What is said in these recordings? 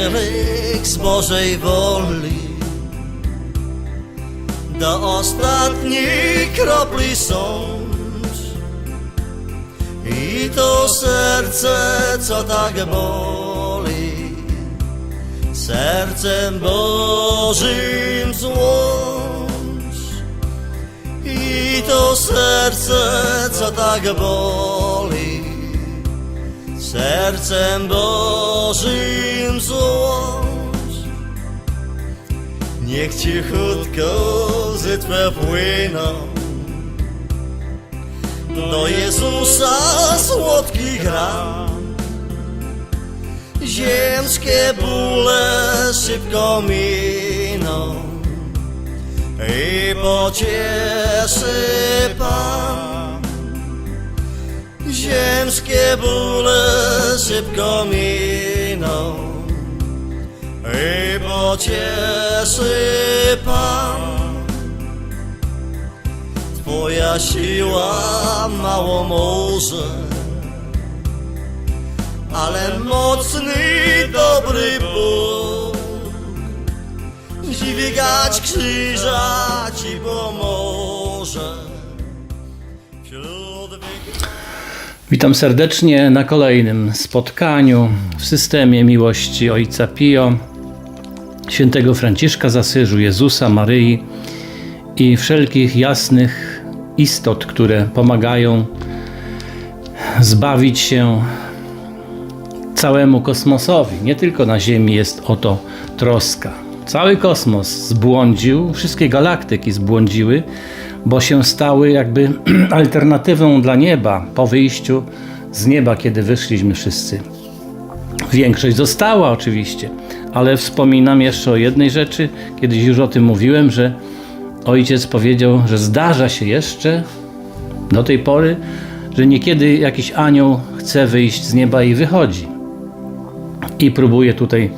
kielich z Bożej woli. Do ostatniej kropli sąd i to serce, co tak boli, sercem Bożym złącz. I to serce, co tak boli, sercem Bożym złącz. Niech cichutko łzy płyną do Jezusa słodkich ran. Ziemskie bóle szybko miną i pocieszy Pan. Ziemskie bóle szybko miną i pocieszy Pan. Twoja siła mało może, ale mocny, dobry Bóg dźwigać krzyża Ci Witam serdecznie na kolejnym spotkaniu w systemie miłości Ojca Pio, świętego Franciszka z Asyżu, Jezusa, Maryi i wszelkich jasnych istot, które pomagają zbawić się całemu kosmosowi. Nie tylko na Ziemi jest o to troska. Cały kosmos zbłądził, wszystkie galaktyki zbłądziły, bo się stały jakby alternatywą dla nieba po wyjściu z nieba, kiedy wyszliśmy wszyscy. Większość została oczywiście, ale wspominam jeszcze o jednej rzeczy. Kiedyś już o tym mówiłem, że ojciec powiedział, że zdarza się jeszcze do tej pory, że niekiedy jakiś anioł chce wyjść z nieba i wychodzi. I próbuje tutaj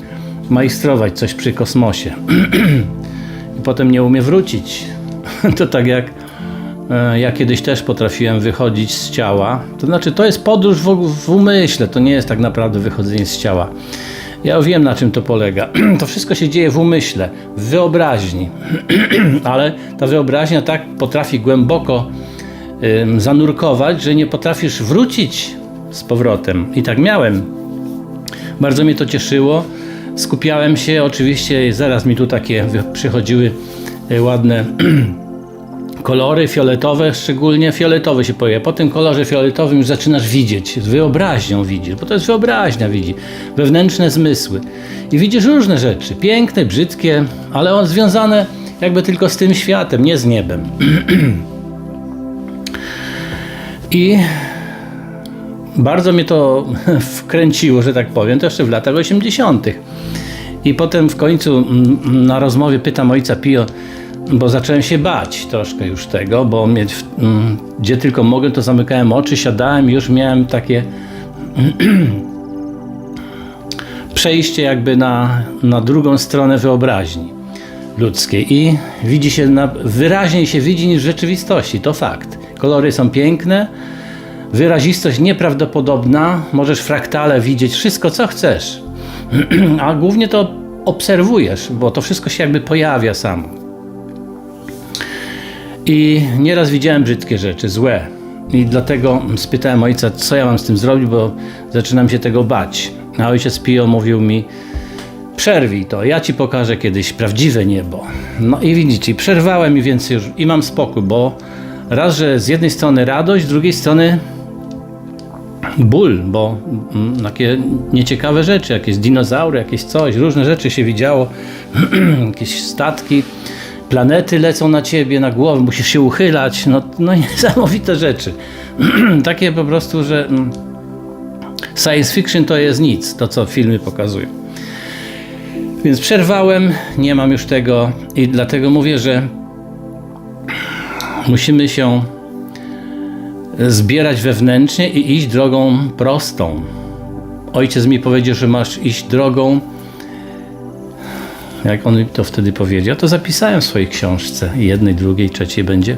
majstrować coś przy kosmosie. I potem nie umie wrócić. To tak jak e, ja kiedyś też potrafiłem wychodzić z ciała. To znaczy, to jest podróż w, w umyśle, to nie jest tak naprawdę wychodzenie z ciała. Ja wiem, na czym to polega. To wszystko się dzieje w umyśle, w wyobraźni. Ale ta wyobraźnia tak potrafi głęboko ym, zanurkować, że nie potrafisz wrócić z powrotem. I tak miałem. Bardzo mnie to cieszyło. Skupiałem się, oczywiście zaraz mi tu takie przychodziły ładne kolory, fioletowe szczególnie. Fioletowy się pojawia. Po tym kolorze fioletowym już zaczynasz widzieć, z wyobraźnią widzisz, bo to jest wyobraźnia widzi, wewnętrzne zmysły. I widzisz różne rzeczy, piękne, brzydkie, ale one związane jakby tylko z tym światem, nie z niebem. I bardzo mnie to wkręciło, że tak powiem, to jeszcze w latach 80. I potem w końcu mm, na rozmowie pytam ojca Pio, bo zacząłem się bać troszkę już tego, bo mm, gdzie tylko mogę, to zamykałem oczy, siadałem już miałem takie przejście jakby na, na drugą stronę wyobraźni ludzkiej i widzi się, na, wyraźniej się widzi niż w rzeczywistości, to fakt. Kolory są piękne, wyrazistość nieprawdopodobna, możesz fraktale widzieć wszystko, co chcesz, a głównie to obserwujesz, bo to wszystko się jakby pojawia samo. I nieraz widziałem brzydkie rzeczy, złe. I dlatego spytałem ojca, co ja mam z tym zrobić, bo zaczynam się tego bać. A ojciec Pio mówił mi, przerwij to, ja ci pokażę kiedyś prawdziwe niebo. No i widzicie, przerwałem i już i mam spokój, bo raz, że z jednej strony radość, z drugiej strony ból, bo mm, takie nieciekawe rzeczy, jakieś dinozaury, jakieś coś, różne rzeczy się widziało, jakieś statki, planety lecą na ciebie, na głowę, musisz się uchylać, no, no niesamowite rzeczy. takie po prostu, że mm, science fiction to jest nic, to co filmy pokazują. Więc przerwałem, nie mam już tego i dlatego mówię, że musimy się zbierać wewnętrznie i iść drogą prostą. Ojciec mi powiedział, że masz iść drogą, jak on to wtedy powiedział, to zapisałem w swojej książce, jednej, drugiej, trzeciej będzie.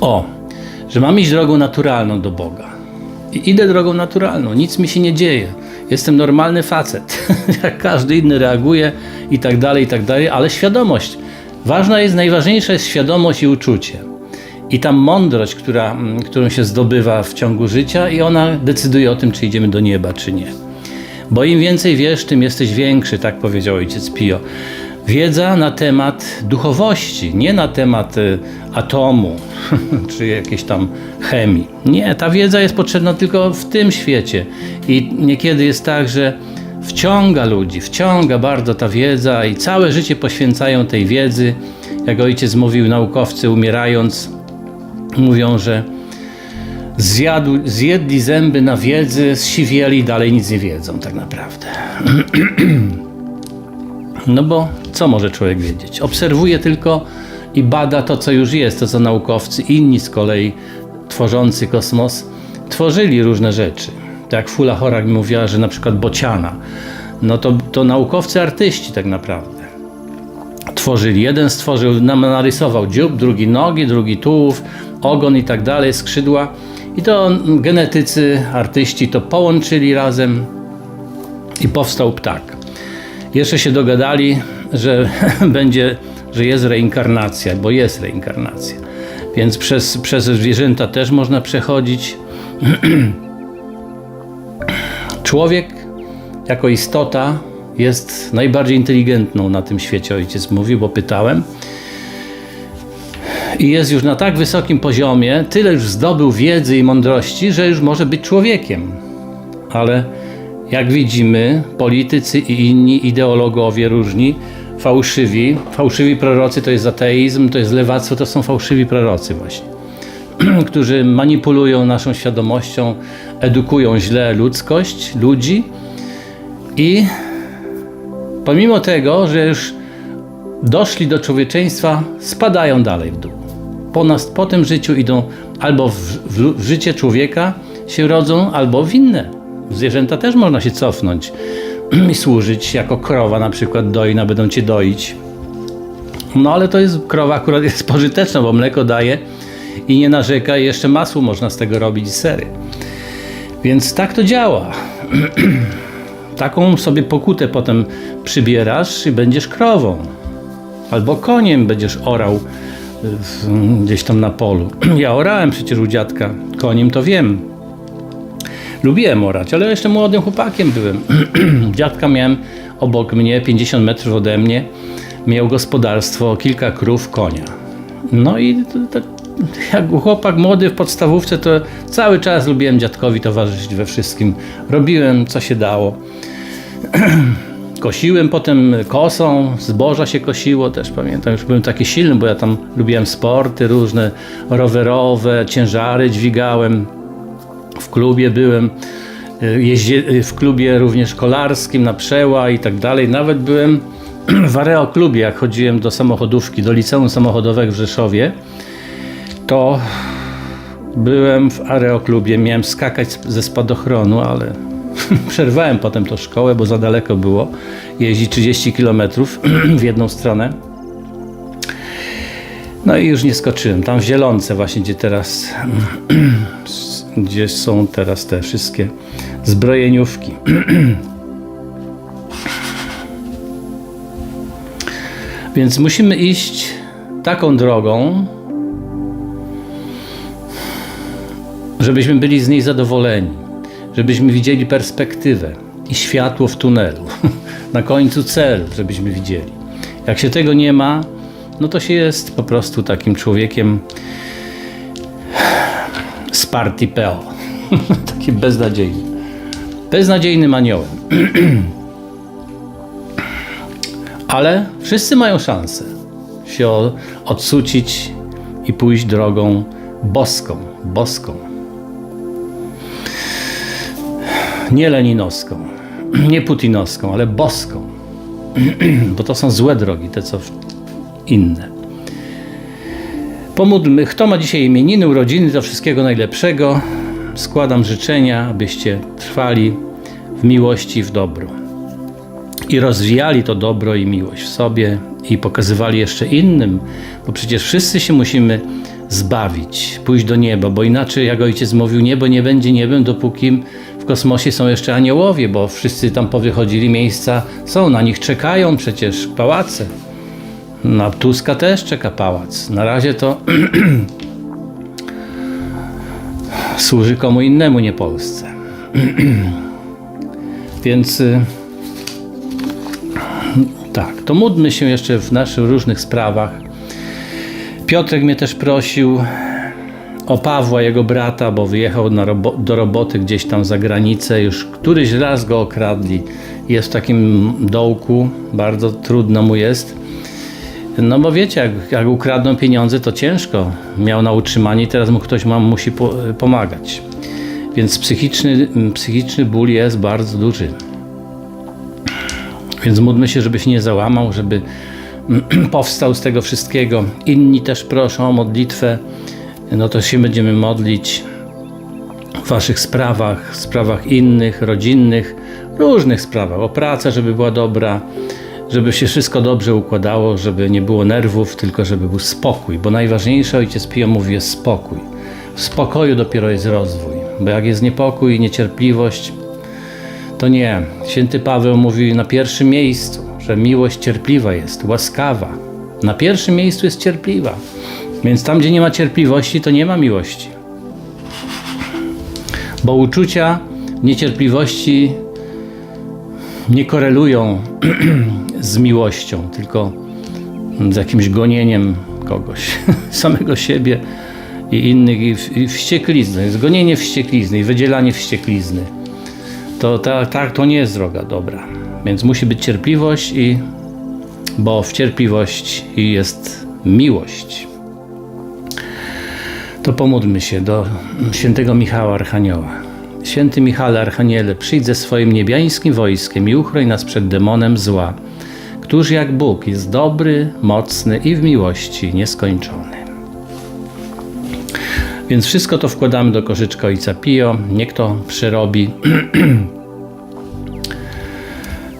O, że mam iść drogą naturalną do Boga. I idę drogą naturalną, nic mi się nie dzieje. jestem normalny facet. Jak każdy inny reaguje i tak dalej, i tak dalej, ale świadomość. Ważna jest, najważniejsza jest świadomość i uczucie. I ta mądrość, która, którą się zdobywa w ciągu życia, i ona decyduje o tym, czy idziemy do nieba, czy nie. Bo im więcej wiesz, tym jesteś większy, tak powiedział ojciec Pio. Wiedza na temat duchowości, nie na temat y, atomu czy jakiejś tam chemii. Nie, ta wiedza jest potrzebna tylko w tym świecie. I niekiedy jest tak, że wciąga ludzi, wciąga bardzo ta wiedza i całe życie poświęcają tej wiedzy. Jak ojciec mówił, naukowcy umierając, mówią, że zjadł, zjedli zęby na wiedzy, zsiwieli dalej nic nie wiedzą tak naprawdę. No bo co może człowiek wiedzieć? Obserwuje tylko i bada to, co już jest, to co naukowcy, inni z kolei tworzący kosmos tworzyli różne rzeczy. Tak jak Fula Horak mówiła, że na przykład bociana, no to, to naukowcy, artyści tak naprawdę tworzyli. Jeden stworzył, narysował dziób, drugi nogi, drugi tułów, ogon i tak dalej, skrzydła. I to genetycy, artyści to połączyli razem i powstał ptak. Jeszcze się dogadali, że będzie, że jest reinkarnacja, bo jest reinkarnacja. Więc przez, przez zwierzęta też można przechodzić. Człowiek jako istota jest najbardziej inteligentną na tym świecie, ojciec mówił, bo pytałem. I jest już na tak wysokim poziomie, tyle już zdobył wiedzy i mądrości, że już może być człowiekiem. Ale jak widzimy, politycy i inni ideologowie różni, fałszywi, fałszywi prorocy to jest ateizm, to jest lewactwo, to są fałszywi prorocy właśnie, którzy manipulują naszą świadomością, edukują źle ludzkość, ludzi i pomimo tego, że już doszli do człowieczeństwa, spadają dalej w dół. Po, nas, po tym życiu idą albo w, w, w życie człowieka się rodzą, albo w inne. Zwierzęta też można się cofnąć i służyć jako krowa na przykład dojna, będą cię doić. No ale to jest krowa akurat jest pożyteczna, bo mleko daje i nie narzeka i jeszcze masło można z tego robić sery. Więc tak to działa. Taką sobie pokutę potem przybierasz i będziesz krową. Albo koniem będziesz orał gdzieś tam na polu. Ja orałem przecież u dziadka koniem, to wiem. Lubiłem orać, ale jeszcze młodym chłopakiem byłem. Dziadka miałem obok mnie, 50 metrów ode mnie. Miał gospodarstwo, kilka krów, konia. No i to, to, jak chłopak młody w podstawówce, to cały czas lubiłem dziadkowi towarzyszyć we wszystkim. Robiłem, co się dało. Kosiłem potem kosą, zboża się kosiło też, pamiętam, już byłem taki silny, bo ja tam lubiłem sporty różne, rowerowe, ciężary dźwigałem w klubie byłem, y, y, w klubie również kolarskim na przeła i tak dalej. Nawet byłem w aeroklubie, jak chodziłem do samochodówki, do liceum samochodowego w Rzeszowie, to byłem w aeroklubie, miałem skakać ze spadochronu, ale przerwałem potem tą szkołę, bo za daleko było jeździć 30 km w jedną stronę. No i już nie skoczyłem. Tam w Zielonce właśnie, gdzie teraz gdzie są teraz te wszystkie zbrojeniówki. Więc musimy iść taką drogą, żebyśmy byli z niej zadowoleni, żebyśmy widzieli perspektywę i światło w tunelu, na końcu cel, żebyśmy widzieli. Jak się tego nie ma, no to się jest po prostu takim człowiekiem z partii PO. Taki beznadziejny. Beznadziejnym aniołem. Ale wszyscy mają szansę się odsucić i pójść drogą boską, boską. Nie leninowską, nie putinowską, ale boską. Bo to są złe drogi, te co inne. Pomódlmy, kto ma dzisiaj imieniny, urodziny, do wszystkiego najlepszego. Składam życzenia, abyście trwali w miłości w dobru. I rozwijali to dobro i miłość w sobie i pokazywali jeszcze innym, bo przecież wszyscy się musimy zbawić, pójść do nieba, bo inaczej, jak ojciec mówił, niebo nie będzie niebem, dopóki kosmosie są jeszcze aniołowie, bo wszyscy tam powychodzili, miejsca są, na nich czekają przecież pałace. Na Tuska też czeka pałac. Na razie to służy komu innemu, nie Polsce. Więc y, tak, to módlmy się jeszcze w naszych różnych sprawach. Piotrek mnie też prosił o Pawła, jego brata, bo wyjechał robo do roboty gdzieś tam za granicę. Już któryś raz go okradli. Jest w takim dołku, bardzo trudno mu jest. No bo wiecie, jak, jak ukradną pieniądze, to ciężko. Miał na utrzymanie i teraz mu ktoś ma, musi po, pomagać. Więc psychiczny, psychiczny ból jest bardzo duży. Więc módlmy się, żeby się nie załamał, żeby powstał z tego wszystkiego. Inni też proszą o modlitwę. No to się będziemy modlić w Waszych sprawach, sprawach innych, rodzinnych, różnych sprawach. O pracę, żeby była dobra, żeby się wszystko dobrze układało, żeby nie było nerwów, tylko żeby był spokój. Bo najważniejsze, ojciec Pio mówi, jest spokój. W spokoju dopiero jest rozwój. Bo jak jest niepokój, niecierpliwość, to nie. Święty Paweł mówi na pierwszym miejscu, że miłość cierpliwa jest, łaskawa. Na pierwszym miejscu jest cierpliwa. Więc tam, gdzie nie ma cierpliwości, to nie ma miłości. Bo uczucia niecierpliwości nie korelują z miłością, tylko z jakimś gonieniem kogoś, samego siebie i innych, i, w, wścieklizny. Jest gonienie wścieklizny i wydzielanie wścieklizny. To tak, ta, to nie jest droga dobra. Więc musi być cierpliwość, i, bo w cierpliwości jest miłość. To pomódlmy się do świętego Michała Archanioła. Święty Michale Archaniele, przyjdź ze swoim niebiańskim wojskiem i uchroń nas przed demonem zła, któż jak Bóg jest dobry, mocny i w miłości nieskończony. Więc wszystko to wkładamy do koszyczka Ojca Pio, niech to przerobi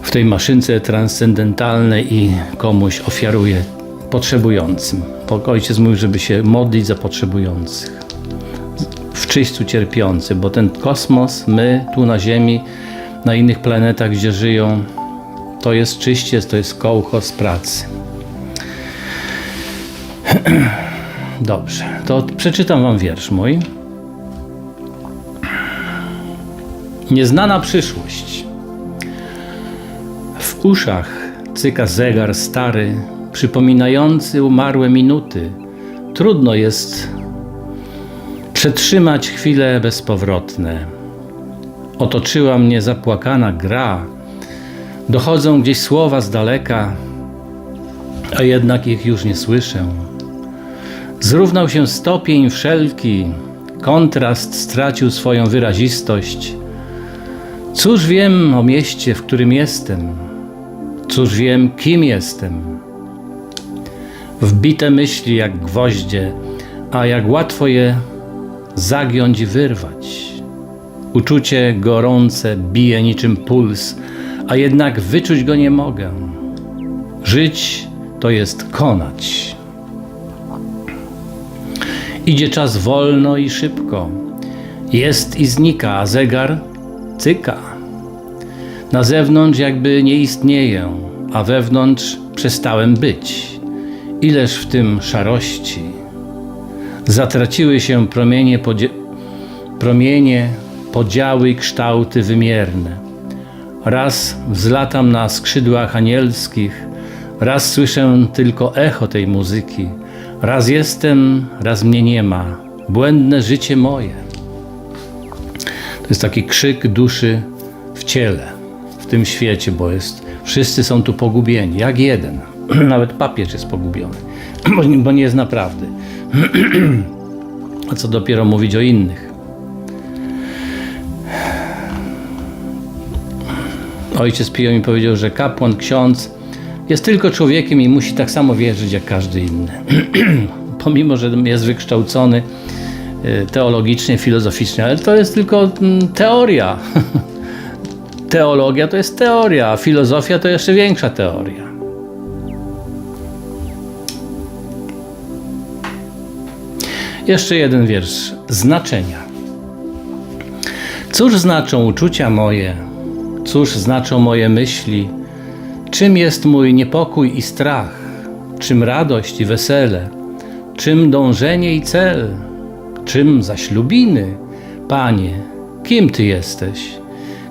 w tej maszynce transcendentalnej i komuś ofiaruje potrzebującym. Ojciec mówił, żeby się modlić za potrzebujących, w czyśćcu cierpiący, bo ten kosmos, my tu na Ziemi, na innych planetach, gdzie żyją, to jest czyściec, to jest kołchos pracy. Dobrze, to przeczytam wam wiersz mój. Nieznana przyszłość. W uszach cyka zegar stary, przypominający umarłe minuty. Trudno jest przetrzymać chwile bezpowrotne. Otoczyła mnie zapłakana gra. Dochodzą gdzieś słowa z daleka, a jednak ich już nie słyszę. Zrównał się stopień wszelki, kontrast stracił swoją wyrazistość. Cóż wiem o mieście, w którym jestem? Cóż wiem, kim jestem? Wbite myśli jak gwoździe, a jak łatwo je zagiąć i wyrwać. Uczucie gorące bije niczym puls, a jednak wyczuć go nie mogę. Żyć to jest konać. Idzie czas wolno i szybko. Jest i znika, a zegar cyka. Na zewnątrz jakby nie istnieję, a wewnątrz przestałem być. Ileż w tym szarości. Zatraciły się promienie, podzie- promienie podziały i kształty wymierne. Raz wzlatam na skrzydłach anielskich, raz słyszę tylko echo tej muzyki. Raz jestem, raz mnie nie ma. Błędne życie moje. To jest taki krzyk duszy w ciele, w tym świecie, bo jest, wszyscy są tu pogubieni, jak jeden. Nawet papież jest pogubiony, bo, nie- jest naprawdę. A co dopiero mówić o innych. Ojciec Pio mi powiedział, że kapłan, ksiądz jest tylko człowiekiem i musi tak samo wierzyć jak każdy inny. Pomimo, że jest wykształcony y, teologicznie, filozoficznie, ale to jest tylko mm, teoria. Teologia to jest teoria, a filozofia to jeszcze większa teoria. Jeszcze jeden wiersz. Znaczenia. Cóż znaczą uczucia moje? Cóż znaczą moje myśli? Czym jest mój niepokój i strach? Czym radość i wesele? Czym dążenie i cel? Czym zaślubiny? Panie, kim Ty jesteś?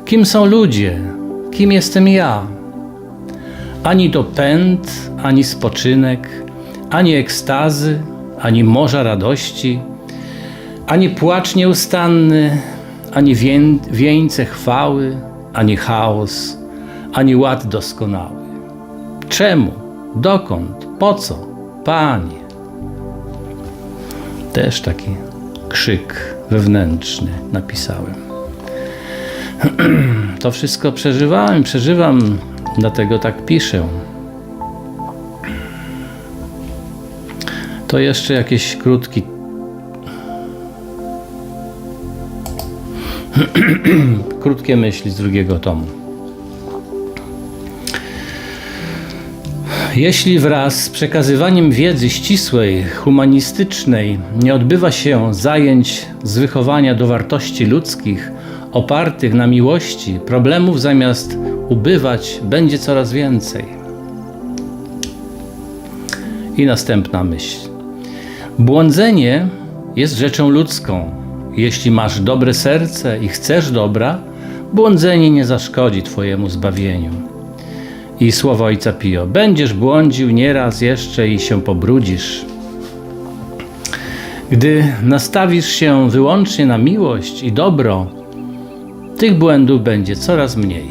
Kim są ludzie? Kim jestem ja? Ani to pęd, ani spoczynek, ani ekstazy, ani morza radości, ani płacz nieustanny, ani wię- wieńce chwały, ani chaos, ani ład doskonały. Czemu? Dokąd? Po co? Panie. Też taki krzyk wewnętrzny napisałem. To wszystko przeżywałem, przeżywam, dlatego tak piszę. To jeszcze jakiś krótki. Krótkie myśli z drugiego tomu. Jeśli wraz z przekazywaniem wiedzy ścisłej, humanistycznej nie odbywa się zajęć z wychowania do wartości ludzkich, opartych na miłości, problemów zamiast ubywać będzie coraz więcej. I następna myśl. Błądzenie jest rzeczą ludzką. Jeśli masz dobre serce i chcesz dobra, błądzenie nie zaszkodzi Twojemu zbawieniu. I słowa Ojca Pio. Będziesz błądził nieraz jeszcze i się pobrudzisz. Gdy nastawisz się wyłącznie na miłość i dobro, tych błędów będzie coraz mniej.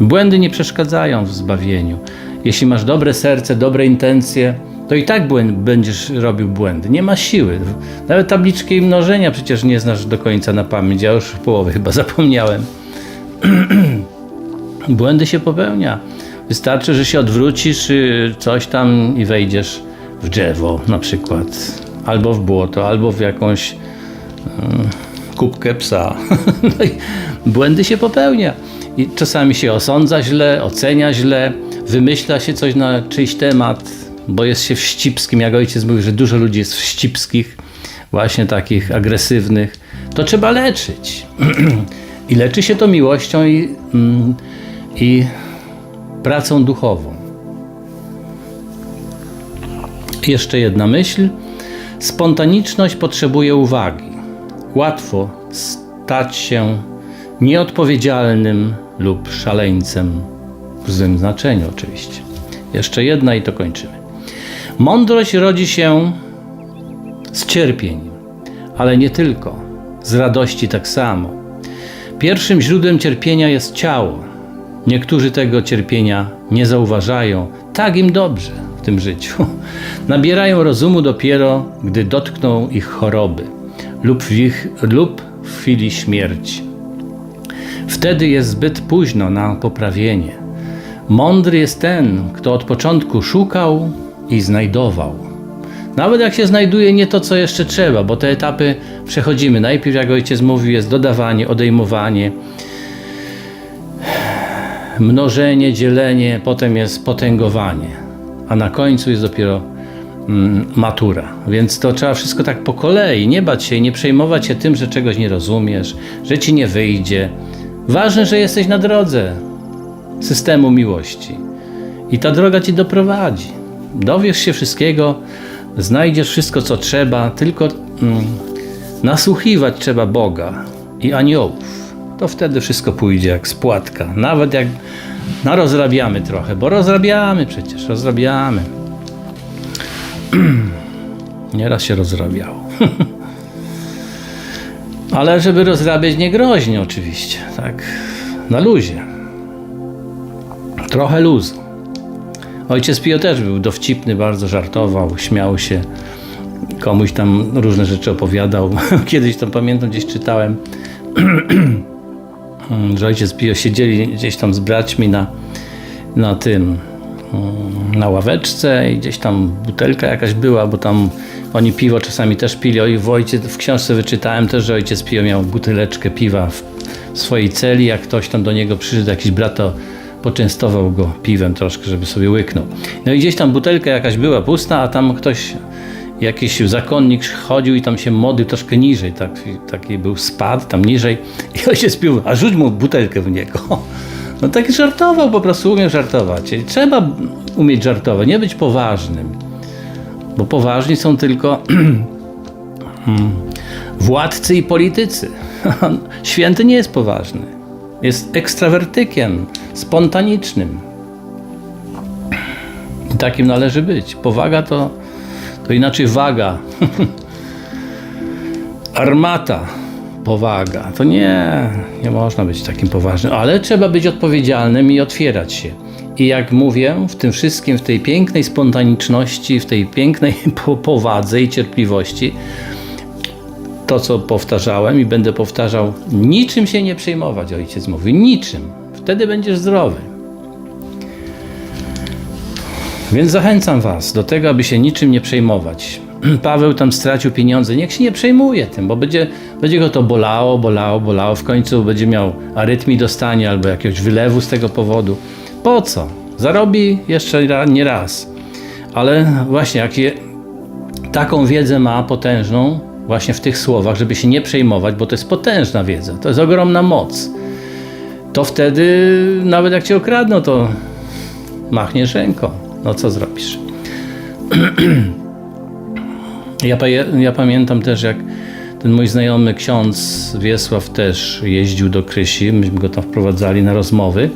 Błędy nie przeszkadzają w zbawieniu. Jeśli masz dobre serce, dobre intencje, to i tak błęd, będziesz robił błędy. Nie ma siły. Nawet tabliczki mnożenia przecież nie znasz do końca na pamięć. Ja już w połowie chyba zapomniałem. Błędy się popełnia. Wystarczy, że się odwrócisz y, coś tam i wejdziesz w drzewo na przykład, albo w błoto, albo w jakąś mm, kubkę psa. No błędy się popełnia. I czasami się osądza źle, ocenia źle, wymyśla się coś na czyjś temat, bo jest się wścibskim. Jak ojciec mówił, że dużo ludzi jest wścibskich, właśnie takich agresywnych. To trzeba leczyć. I leczy się to miłością i, mm, i pracą duchową. Jeszcze jedna myśl. Spontaniczność potrzebuje uwagi. Łatwo stać się nieodpowiedzialnym lub szaleńcem w złym znaczeniu, oczywiście. Jeszcze jedna i to kończymy. Mądrość rodzi się z cierpień, ale nie tylko, z radości tak samo. Pierwszym źródłem cierpienia jest ciało. Niektórzy tego cierpienia nie zauważają, tak im dobrze w tym życiu. Nabierają rozumu dopiero, gdy dotkną ich choroby lub w, ich, lub w chwili śmierci. Wtedy jest zbyt późno na poprawienie. Mądry jest ten, kto od początku szukał i znajdował. Nawet jak się znajduje nie to, co jeszcze trzeba, bo te etapy przechodzimy. Najpierw, jak ojciec mówił, jest dodawanie, odejmowanie, mnożenie, dzielenie, potem jest potęgowanie, a na końcu jest dopiero mm, matura. Więc to trzeba wszystko tak po kolei, nie bać się i nie przejmować się tym, że czegoś nie rozumiesz, że ci nie wyjdzie. Ważne, że jesteś na drodze systemu miłości i ta droga ci doprowadzi. Dowiesz się wszystkiego, znajdziesz wszystko, co trzeba, tylko mm, nasłuchiwać trzeba Boga i aniołów. To wtedy wszystko pójdzie jak spłatka. Nawet jak narozrabiamy trochę, bo rozrabiamy przecież, rozrabiamy. Nieraz się rozrabiało. Ale żeby rozrabiać nie groźnie oczywiście, tak, na luzie. Trochę luzu. Ojciec Pio też był dowcipny, bardzo żartował, śmiał się, komuś tam różne rzeczy opowiadał. Kiedyś tam pamiętam, gdzieś czytałem, że ojciec Pio siedzieli gdzieś tam z braćmi na, na tym, mm, na ławeczce i gdzieś tam butelka jakaś była, bo tam oni piwo czasami też pili. W, ojciec, w książce wyczytałem też, że ojciec Pio miał buteleczkę piwa w swojej celi. Jak ktoś tam do niego przyszedł, jakiś brat, to poczęstował go piwem troszkę, żeby sobie łyknął. No i gdzieś tam butelka jakaś była pusta, a tam ktoś jakiś zakonnik chodził i tam się modlił troszkę niżej, tak, taki był spad tam niżej i ojciec pił, a rzuć mu butelkę w niego. No tak żartował, po prostu umiał żartować. Trzeba umieć żartować, nie być poważnym, bo poważni są tylko hmm, władcy i politycy. Święty nie jest poważny. Jest ekstrawertykiem, spontanicznym. I takim należy być. Powaga to, to inaczej waga. Armata, powaga. To nie, nie można być takim poważnym, ale trzeba być odpowiedzialnym i otwierać się. I jak mówię, w tym wszystkim, w tej pięknej spontaniczności, w tej pięknej po- powadze i cierpliwości, to co powtarzałem i będę powtarzał, niczym się nie przejmować, ojciec mówi, niczym. Wtedy będziesz zdrowy. Więc zachęcam Was do tego, aby się niczym nie przejmować. Paweł tam stracił pieniądze, niech się nie przejmuje tym, bo będzie, będzie go to bolało, bolało, bolało. W końcu będzie miał arytmii dostanie albo jakiegoś wylewu z tego powodu. Po co? Zarobi jeszcze nie raz. Ale właśnie, jak je, taką wiedzę ma potężną, właśnie w tych słowach, żeby się nie przejmować, bo to jest potężna wiedza, to jest ogromna moc. To wtedy, nawet jak cię okradną, to machniesz ręką. No co zrobisz? Ja, ja pamiętam też, jak ten mój znajomy ksiądz Wiesław też jeździł do Krysi, myśmy go tam wprowadzali na rozmowy.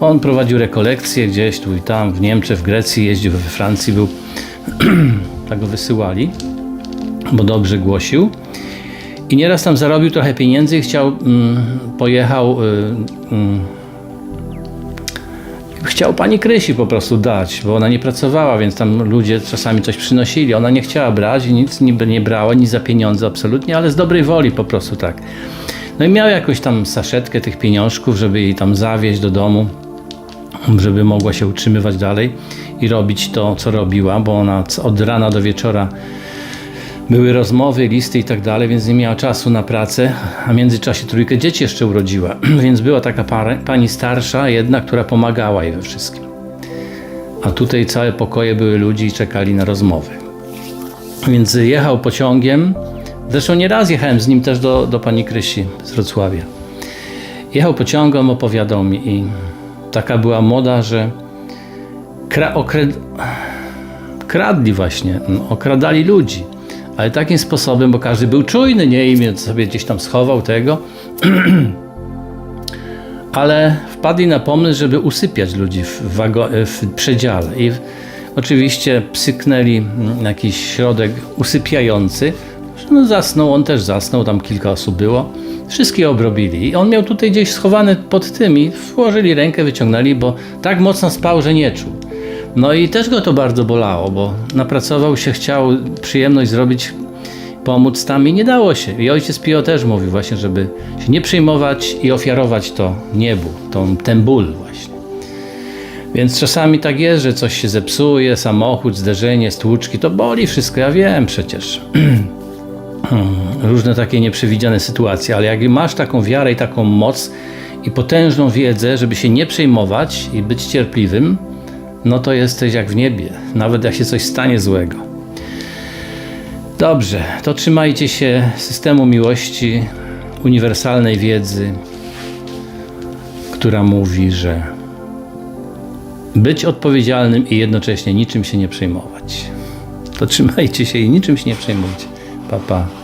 On prowadził rekolekcje gdzieś tu i tam, w Niemczech, w Grecji, jeździł we Francji, był, tak go wysyłali, bo dobrze głosił. I nieraz tam zarobił trochę pieniędzy i chciał, mm, pojechał, y, mm, chciał pani Krysi po prostu dać, bo ona nie pracowała, więc tam ludzie czasami coś przynosili. Ona nie chciała brać i nic nie, nie brała, ni za pieniądze absolutnie, ale z dobrej woli po prostu tak. No i miał jakąś tam saszetkę tych pieniążków, żeby jej tam zawieźć do domu, żeby mogła się utrzymywać dalej i robić to, co robiła, bo ona od rana do wieczora były rozmowy, listy i tak dalej, więc nie miała czasu na pracę, a w międzyczasie trójkę dzieci jeszcze urodziła, więc była taka para, pani starsza jedna, która pomagała jej we wszystkim. A tutaj całe pokoje były ludzi i czekali na rozmowy. Więc jechał pociągiem, zresztą nie raz jechałem z nim też do, do pani Krysi z Wrocławia. Jechał pociągiem, opowiadał mi i taka była moda, że kra- okred- kradli właśnie, no, okradali ludzi. Ale takim sposobem, bo każdy był czujny, nie? I więc sobie gdzieś tam schował tego. Ale wpadli na pomysł, żeby usypiać ludzi w, w przedziale. I oczywiście psyknęli mm, jakiś środek usypiający. No zasnął, on też zasnął, tam kilka osób było. Wszystkie obrobili. I on miał tutaj gdzieś schowany pod tym i włożyli rękę, wyciągnęli, bo tak mocno spał, że nie czuł. No i też go to bardzo bolało, bo napracował się, chciał przyjemność zrobić, pomóc tam i nie dało się. I ojciec Pio też mówił właśnie, żeby się nie przejmować i ofiarować to niebu, tą, ten ból właśnie. Więc czasami tak jest, że coś się zepsuje, samochód, zderzenie, stłuczki, to boli wszystko, ja wiem przecież. Różne takie nieprzewidziane sytuacje, ale jak masz taką wiarę i taką moc i potężną wiedzę, żeby się nie przejmować i być cierpliwym, no to jesteś jak w niebie, nawet jak się coś stanie złego. Dobrze, to trzymajcie się systemu miłości, uniwersalnej wiedzy, która mówi, że być odpowiedzialnym i jednocześnie niczym się nie przejmować. To trzymajcie się i niczym się nie przejmujcie. Pa, pa.